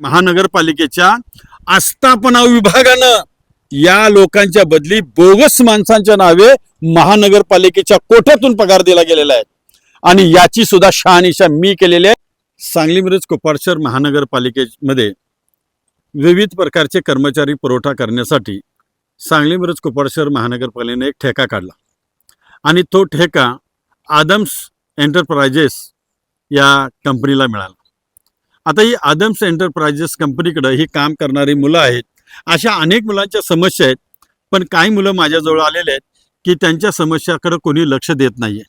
महानगरपालिकेच्या आस्थापना विभागानं या लोकांच्या बदली बोगस माणसांच्या नावे महानगरपालिकेच्या कोठ्यातून पगार दिला गेलेला आहे. आणि याची सुद्धा शहानिशा मी केलेली आहे. सांगली मिरज कोपारशर महानगरपालिकेमध्ये विविध प्रकारचे कर्मचारी पुरवठा करण्यासाठी सांगली मिरज कोपारशर महानगरपालिकेने एक ठेका काढला. आणि तो ठेका आदम्स एंटरप्राइजेस या कंपनीला मिळाला. आता ही आदम्स एंटरप्राइजेस कंपनीकडे ही काम करणारी मुलं आहेत. अशा अनेक मुलांच्या समस्या आहेत. पण काही मुलं माझ्याजवळ आलेले आहेत की त्यांच्या समस्याकडे कोणी लक्ष देत नाहीये.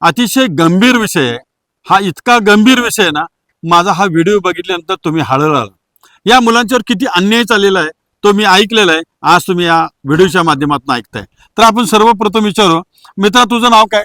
अतिशय गंभीर विषय आहे. हा इतका गंभीर विषय आहे ना माझा हा व्हिडिओ बघितल्यानंतर तुम्ही हळहळ या मुलांच्यावर किती अन्याय चाललेला आहे तो मी ऐकलेला आहे. आज तुम्ही या व्हिडिओच्या माध्यमातून ऐकताय. तर आपण सर्वप्रथम विचारू मित्रा तुझं नाव काय?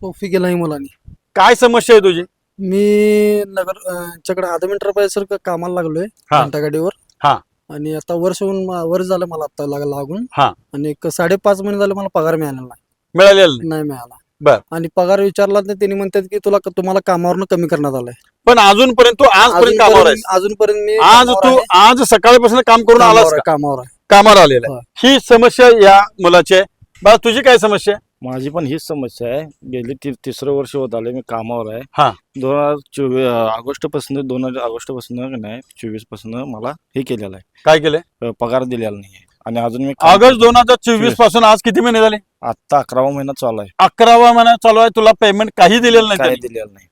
टोफी केला मुलांनी. काय समस्या आहे तुझी? मी नगर च्याकडे आदम एंटरप्राइज सर कामाला लागलोय हा. घंटा गाडीवर. हा. आणि आता वर्ष होऊन मा- वर्ष झालं मला आता लाग- लागून. हा. आणि एक साडेपाच महिने झाले मला पगार मिळालेला नाही. मिळालेलं नाही. नाही मिळाला. बर. आणि पगार विचारला तर त्यांनी म्हणतात की तुला तुम्हाला कामावरनं कमी करण्यात आलाय. पण अजूनपर्यंत तू आजपर्यंत कामावर आहेस. अजूनपर्यंत मी आज कामावर तू आहे. आज सकाळपासून काम करून आलास कामावर का? कामावर आहे. आलेला आहे. ही समस्या या मुलाची आहे. बा तुझी काय समस्या आहे? माझी पण हीच समस्या आहे गेली ति तिसरं वर्ष होत आले मी कामावर आहे हा. दोन हजार चोवीस ऑगस्टपासून दोन हजार ऑगस्टपासून नाही चोवीसपासून मला हे केलेलं आहे काय केलंय अ, पगार दिलेला नाहीये आणि अजून मी काम ऑगस्ट. दोन हजार चोवीस चोवीस. पासून आज किती महिने झाले आत्ता अकरावा महिना चालू आहे अकरावा महिना चालू आहे तुला पेमेंट काही दिलेलं नाही काय त्यांनी. दिलेलं नाही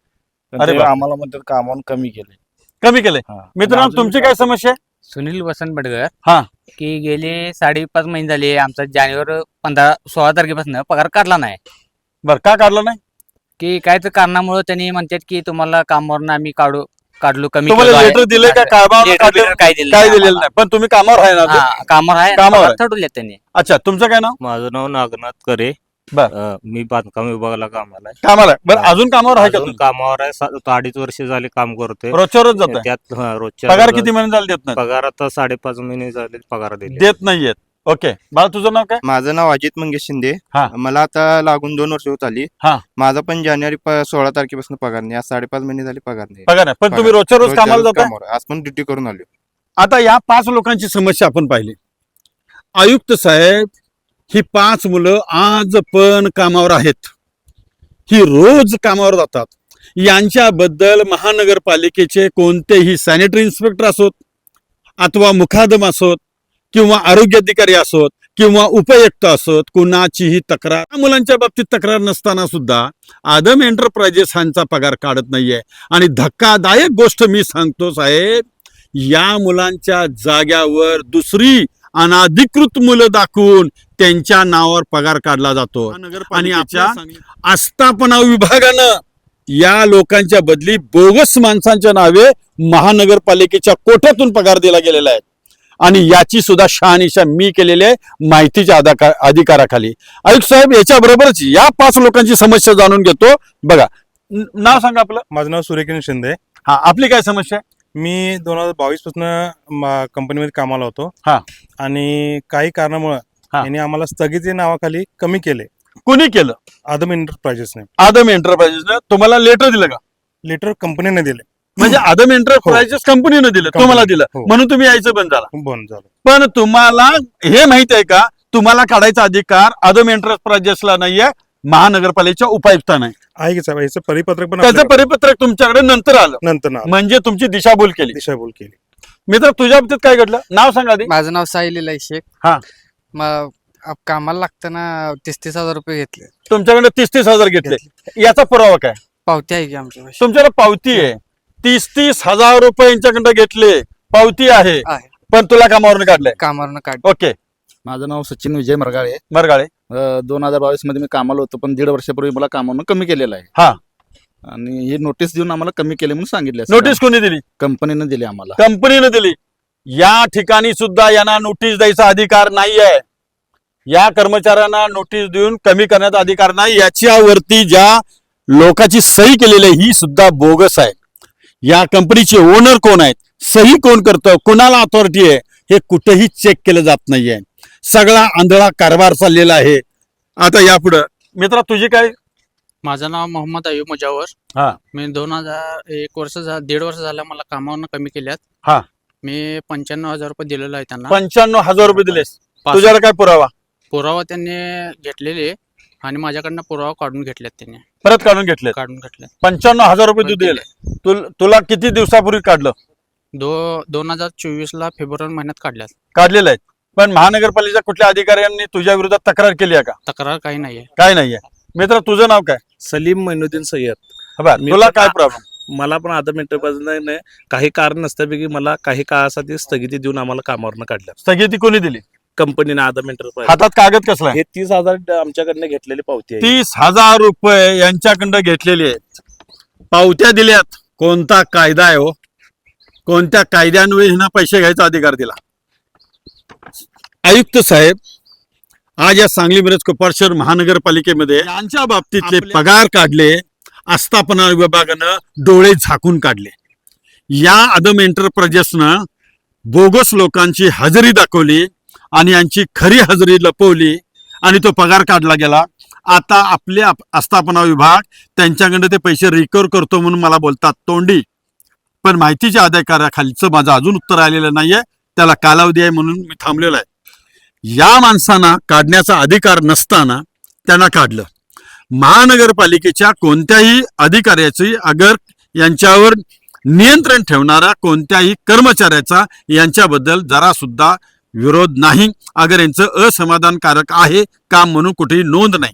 पण अरे ते बाप. आम्हाला म्हणतात कामावून कमी केले कमी केले हा. मित्रांनो तुमची काय समस्या आहे सुनील वसंत बडगर हा. की गेले साडेपाच महिने झाले आमचा जानेवारी पंधरा सोळा तारखेपासून पगार काढला नाही बरं का काढलं नाही की काय तर कारणामुळे त्यांनी म्हणतात की तुम्हाला कामावरनं आम्ही काढू काढलो कमी तुम्हाला केलो आहे. लेटर दिले का कामावर Letter काढलं? बिटर काय दिलं काय नाही दिलेलं. नाही पण तुम्ही कामावर आहे ना? हा, कामावर आहे कामावर पगार आहे. ठरवले त्यांनी अच्छा तुमचं काय नाव माझं नाव नागनाथ करे बर. अ, मी बांधकाम विभागाला कामाला आहे. कामाला आहे. बरं हा. अजून कामावर आहे का अजून तुम्ही? कामावर आहे. सा- अडीच वर्ष झाले काम करतोय. रोजच्या रोज जात त्यात हा, रोजच्या पगार किती महिने झाले देत नाही पगार आता साडेपाच महिने झाले पगार दिले. देत नाहीयेत. ओके. बाळा तुझं नाव काय? माझं नाव अजित मंगेश शिंदे. हा. मला आता लागून दोन वर्ष होत आली. हा. माझा पण जानेवारी प- सोळा तारखेपासून पगार नाही. आज साडेपाच महिने झाले पगार नाही. पगार आहे पण तुम्ही पगार. रोजच्या रोज रोजच्या कामाला रोज जाताय? कामावर. आहे. आज पण ड्युटी करून आलो आता या पाच लोकांची समस्या आपण पाहिली. आयुक्त साहेब ही पाच मुलं आज पण कामावर आहेत. ही रोज कामावर जातात. यांच्याबद्दल महानगरपालिकेचे कोणतेही सॅनिटरी इन्स्पेक्टर असोत अथवा मुखादम असोत किंवा आरोग्य अधिकारी असोत किंवा उपयुक्त असोत कुणाचीही तक्रार मुलांच्या बाबतीत तक्रार नसताना सुद्धा आदम एंटरप्राइजेस ह्यांचा पगार काढत नाहीये. आणि धक्कादायक गोष्ट मी सांगतो साहेब या मुलांच्या जाग्यावर दुसरी अनाधिकृत मुलं दाखवून त्यांच्या नावावर पगार काढला जातो. आणि आपल्या आस्थापना विभागानं या लोकांच्या बदली बोगस माणसांच्या नावे महानगरपालिकेच्या कोठ्यातून पगार दिला गेलेला आहे? आणि याची सुद्धा शहानिशा मी केलेली आहे माहितीच्या अधिका- अधिकाराखाली. आयुक्त साहेब याच्या बरोबरच या पाच लोकांची समस्या जाणून घेतो. बघा न- नाव सांगा आपलं. माझं नाव सूर्यकिरण शिंदे. हा आपली काय समस्या मी दोन हजार बावीसपासून कंपनीमध्ये कामाला होतो. हा. आणि काही कारणामुळे हा. यांनी आम्हाला स्थगिती नावाखाली कमी केले. कोणी केलं? आदम एंटरप्राइजेसने. आदम एंटरप्राइजेसनं. तुम्हाला लेटर दिलं का? लेटर कंपनीने दिले. म्हणजे आदम एंटरप्राइजेस कंपनीनं दिलं. तुम्हाला दिलं. हो. म्हणून तुम्ही यायचं बंद झाला. बंद झालं. पण तुम्हाला हे माहीत आहे का? तुम्हाला काढायचा अधिकार आदम एंटरप्राइजेसला नाहीये महानगरपालिकेच्या उपायुक्तांना आहे आहे की साहेब? याचं परिपत्रक पण त्याचं आपल्याकडे परिपत्रक तुमच्याकडे नंतर आलं. नंतर ना म्हणजे तुमची दिशाभूल केली. दिशाभूल केली. मित्र तुझ्या बाबतीत काय घडलं? नाव सांगा आधी. माझं नाव साहिल शेख हा. मग आप- कामाला लागताना तीस तीस हजार रुपये घेतले. तुमच्याकडे तीस तीस हजार घेतले. याचा पुरावा काय? पावती आहे की आमच्या पाशी? तुमच्याकडे पावती आहे. तीस तीस हजार रुपये यांच्याकडे घेतले. पावती आहे. आहे. पण तुला कामावरून काढलंय. कामावरनं काढ ओके. माझं नाव सचिन विजय मरगाळे मरगाळे. दोन हजार बावीसमध्ये मी कामाला होतो पण दीड वर्षापूर्वी मला कामावरून कमी केलेलं आहे. हा. आणि हे नोटीस देऊन आम्हाला कमी केले म्हणून सांगितले नोटीस कोणी दिली? कंपनीनं दिली आम्हाला. कंपनीनं दिली. या ठिकाणी सुद्धा यांना नोटीस द्यायचा अधिकार नाहीये. या कर्मचाऱ्यांना नोटीस देऊन कमी करण्याचा अधिकार नाही. याच्यावरती ज्या लोकांची सही केलेली आहे ही सुद्धा बोगस आहे. या कंपनीचे ओनर कोण आहेत? सही कोण करतं? कोणाला अथॉरिटी आहे? हे कुठेही चेक केलं जात नाहीये. सगळा आंधळा कारभार चाललेला आहे. आता यापुढं. मित्रा तुझी काय? माझं नाव मोहम्मद अयूब मुजावर. हा. मी दोन हजार एक वर्ष झा दीड वर्ष झालं मला कामावरनं कमी केल्यात. हा. मी पंच्याण्णव हजार रुपये दिलेलो आहे त्यांना. पंच्याण्णव हजार रुपये दिलेस पाच- तुझ्याकडे काय पुरावा? पुरावा त्यांनी घेतलेले आणि माझ्याकडनं पुरावा काढून घेतलेत त्यांनी. परत काढून घेतले काढून घेतले पंच्याण्णव हजार रुपये तू दिले. तुल- तुला किती दिवसापूर्वी काढलं? दो दोन हजार चोवीस ला फेब्रुवारी महिन्यात काढल्यात. काढलेलं आहे. पण महानगरपालिकेच्या कुठल्या अधिकाऱ्यांनी तुझ्या विरोधात तक्रार केली आहे का? तक्रार काही नाहीये. काय नाहीये. मित्र तुझं नाव काय? सलीम मैनुद्दीन सय्यद. बरं, मी तुला काय प्रॉब्लेम मला पण आता मिनिटं काही कारण नसल्यापैकी मला काही काळासाठी स्थगिती देऊन आम्हाला कामावरनं काढलं. स्थगिती कोणी दिली? कंपनीने आदम एंटरप्राइज हातात कागद कसला आहे? हे तीस हजार आमच्याकडनं घेतलेली पावती आहे. तीस हजार रुपये यांच्याकडं घेतलेले आहेत. पावत्या दिल्यात. कोणता कायदा आहे हो? कोणत्या कायद्यान्वये हिना पैसे घ्यायचा अधिकार दिला? आयुक्त साहेब आज या सांगली मिरज कोपार शहर महानगरपालिकेमध्ये यांच्या बाबतीतले पगार काढले आस्थापना विभागानं डोळे झाकून काढले. या अदम एंटरप्राइजेसनं बोगस लोकांची हजेरी दाखवली आणि यांची खरी हजेरी लपवली आणि तो पगार काढला गेला. आता आपले आस्थापना विभाग त्यांच्याकडनं ते पैसे रिकवर करतो म्हणून मला बोलतात तोंडी पण माहितीच्या अधिकाराखालीचं माझं अजून उत्तर आलेलं नाहीये. त्याला कालावधी आहे म्हणून मी थांबलेलो आहे. या माणसांना काढण्याचा अधिकार नसताना त्यांना काढलं. महानगरपालिकेच्या कोणत्याही अधिकाऱ्याची अगर यांच्यावर नियंत्रण ठेवणारा कोणत्याही कर्मचाऱ्याचा यांच्याबद्दल जरा सुद्धा विरोध नाही. अगर यांचं असमाधानकारक आहे काम म्हणून कुठेही नोंद नाही.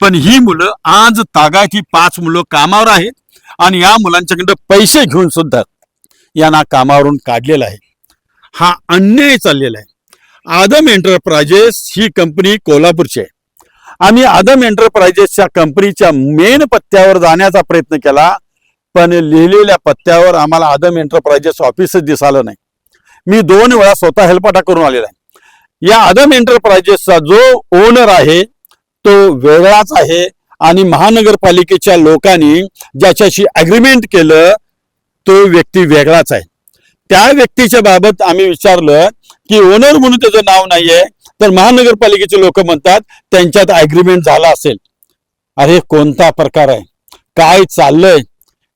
पण ही मुलं आज तागाची पाच मुलं कामावर आहेत आणि या मुलांच्याकडं पैसे घेऊन सुद्धा यांना कामावरून काढलेलं आहे. हा अन्याय चाललेला आहे. आदम एंटरप्राइजेस ही कंपनी कोल्हापूरची आहे. आम्ही आदम एंटरप्राइजेसच्या कंपनीच्या मेन पत्त्यावर जाण्याचा प्रयत्न केला पण लिहिलेल्या पत्त्यावर आम्हाला आदम एंटरप्राइजेस ऑफिसच दिसालं नाही. मी दोन वेळा स्वतः हेलपाटा करून आलेला आहे. या आदम एंटरप्राइजेसचा जो ओनर आहे तो वेगळाच आहे आणि महानगरपालिकेच्या लोकांनी ज्याच्याशी अग्रीमेंट केलं तो व्यक्ती वेगळाच आहे. त्या व्यक्तीच्या बाबत आम्ही विचारलं की ओनर म्हणून त्याचं नाव नाहीये तर महानगरपालिकेचे लोक म्हणतात त्यांच्यात ॲग्रीमेंट झाला असेल. अरे कोणता प्रकार आहे? काय चाललंय?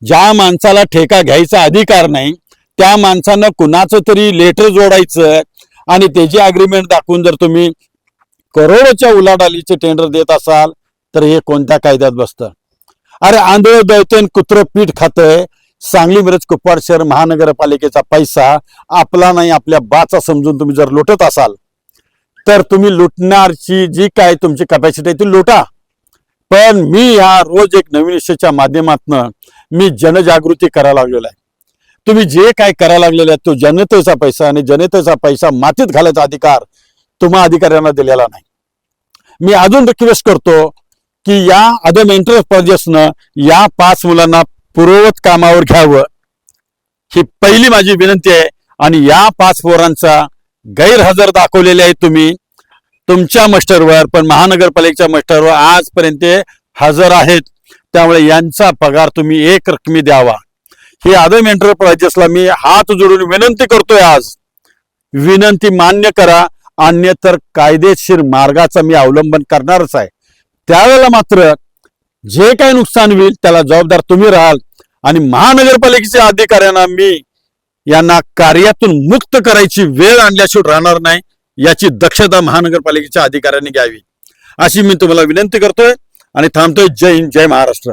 ज्या माणसाला ठेका घ्यायचा अधिकार नाही त्या माणसानं कुणाचं तरी लेटर जोडायचं आणि त्याची अग्रीमेंट दाखवून जर तुम्ही करोडोच्या उलाढालीचे टेंडर देत असाल तर हे कोणत्या कायद्यात बसतं? अरे आंधळ दैतेन कुत्र पीठ खातंय. सांगली मिरज कुपवाड शहर महानगरपालिकेचा पैसा आपला नाही आपल्या बाचा समजून तुम्ही जर लुटत असाल तर तुम्ही लुटणारची जी काय तुमची कपॅसिटी आहे ती लुटा. पण मी या रोज एक नवीन विषयाच्या माध्यमातनं मी जनजागृती करायला लागलेलो आहे. तुम्ही जे काय करायला लागलेले आहे तो जनतेचा पैसा आणि जनतेचा पैसा मातीत घालायचा अधिकार तुम्हा अधिकाऱ्यांना दिलेला नाही. मी अजून रिक्वेस्ट करतो की या अदम एंटरप्राइजेसनं या पाच मुलांना पूर्ववत कामावर घ्यावं. ही पहिली माझी विनंती आहे आणि या पाच पोरांचा गैरहजर दाखवलेले आहे तुम्ही. तुमच्या मस्टरवर पण महानगरपालिकेच्या मस्टरवर आजपर्यंत ते हजर आहेत. त्यामुळे यांचा पगार तुम्ही एक रकमी द्यावा. ही आदम एंटरप्राइजेसला मी हात जोडून विनंती करतोय आज. विनंती मान्य करा अन्यतर कायदेशीर मार्गाचा मी अवलंबन करणारच आहे. त्यावेळेला मात्र जे काही नुकसान होईल त्याला जबाबदार तुम्ही राहाल. आणि महानगरपालिकेच्या अधिकाऱ्यांना मी यांना कार्यातून मुक्त करायची वेळ आणल्याशिवाय राहणार नाही याची दक्षता महानगरपालिकेच्या अधिकाऱ्यांनी घ्यावी. अशी मी तुम्हाला विनंती करतोय आणि थांबतोय. जय हिंद जय महाराष्ट्र.